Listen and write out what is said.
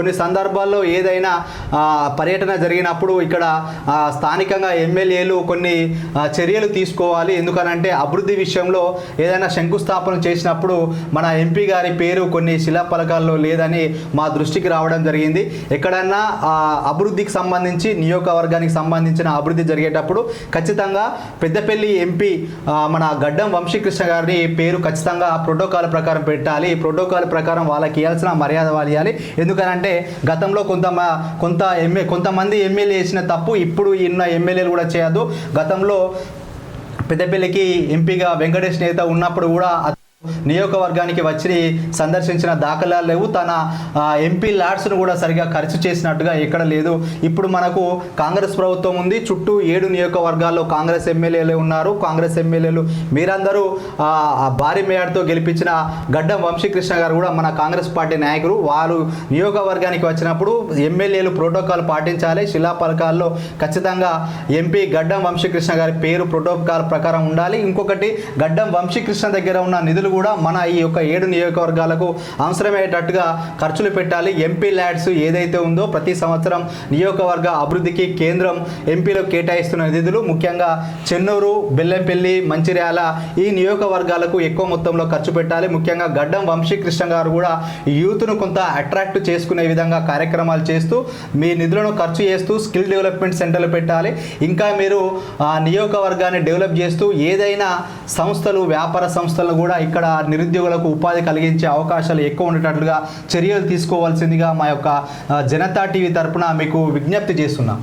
కొన్ని సందర్భాల్లో ఏదైనా పర్యటన జరిగినప్పుడు ఇక్కడ స్థానికంగా ఎమ్మెల్యేలు కొన్ని చర్యలు తీసుకోవాలి. ఎందుకనంటే అభివృద్ధి విషయంలో ఏదైనా శంకుస్థాపన చేసినప్పుడు మన ఎంపీ గారి పేరు కొన్ని శిలాఫలకాల్లో లేదని మా దృష్టికి రావడం జరిగింది. ఎక్కడన్నా అభివృద్ధికి సంబంధించి నియోజకవర్గానికి సంబంధించిన అభివృద్ధి జరిగేటప్పుడు ఖచ్చితంగా పెద్దపల్లి ఎంపీ మన గడ్డం వంశీకృష్ణ గారిని పేరు ఖచ్చితంగా ప్రోటోకాల్ ప్రకారం పెట్టాలి. ఈ ప్రోటోకాల్ ప్రకారం వాళ్ళకి ఇవ్వాల్సిన మర్యాద వాళ్ళు ఇవ్వాలి. ఎందుకనంటే గతంలో కొంత కొంత ఎమ్మె కొంతమంది ఎమ్మెల్యే చేసిన తప్పు ఇప్పుడు ఉన్న ఎమ్మెల్యేలు కూడా చేయదు గతంలో పెద్దపల్లికి ఎంపీగా వెంకటేష్ నేత ఉన్నప్పుడు కూడా నియోజకవర్గానికి వచ్చి సందర్శించిన దాఖలాలు లేవు. తన ఎంపీ ల్యాడ్స్ను కూడా సరిగా ఖర్చు చేసినట్టుగా ఎక్కడ లేదు. ఇప్పుడు మనకు కాంగ్రెస్ ప్రభుత్వం ఉంది. చుట్టూ ఏడు నియోజకవర్గాల్లో కాంగ్రెస్ ఎమ్మెల్యేలు ఉన్నారు. కాంగ్రెస్ ఎమ్మెల్యేలు మీరందరూ భారీ మేయర్తో గెలిపించిన గడ్డం వంశీకృష్ణ గారు కూడా మన కాంగ్రెస్ పార్టీ నాయకులు. వారు నియోజకవర్గానికి వచ్చినప్పుడు ఎమ్మెల్యేలు ప్రోటోకాల్ పాటించాలి. శిలాఫలకాల్లో ఖచ్చితంగా ఎంపీ గడ్డం వంశీకృష్ణ గారి పేరు ప్రోటోకాల్ ప్రకారం ఉండాలి. ఇంకొకటి గడ్డం వంశీకృష్ణ దగ్గర ఉన్న నిధులు కూడా మన ఈ యొక్క ఏడు నియోజకవర్గాలకు అవసరమయ్యేటట్టుగా ఖర్చులు పెట్టాలి. ఎంపీ ల్యాడ్స్ ఏదైతే ఉందో ప్రతి సంవత్సరం నియోజకవర్గ అభివృద్ధికి కేంద్రం ఎంపీలో కేటాయిస్తున్న నిధులు. ముఖ్యంగా చెన్నూరు బెల్లంపల్లి మంచిర్యాల ఈ నియోజకవర్గాలకు ఎక్కువ మొత్తంలో ఖర్చు పెట్టాలి. ముఖ్యంగా గడ్డం వంశీకృష్ణ గారు కూడా యూత్ను కొంత అట్రాక్ట్ చేసుకునే విధంగా కార్యక్రమాలు చేస్తూ మీ నిధులను ఖర్చు చేస్తూ స్కిల్ డెవలప్మెంట్ సెంటర్లు పెట్టాలి. ఇంకా మీరు ఆ నియోజకవర్గాన్ని డెవలప్ చేస్తూ ఏదైనా సంస్థలు వ్యాపార సంస్థలు కూడా ఇక్కడ నిరుద్యోగులకు ఉపాధి కలిగించే అవకాశాలు ఎక్కువ ఉండేటట్లుగా చర్యలు తీసుకోవాల్సిందిగా మా యొక్క జనతా టీవీ తరపున మీకు విజ్ఞప్తి చేస్తున్నాం.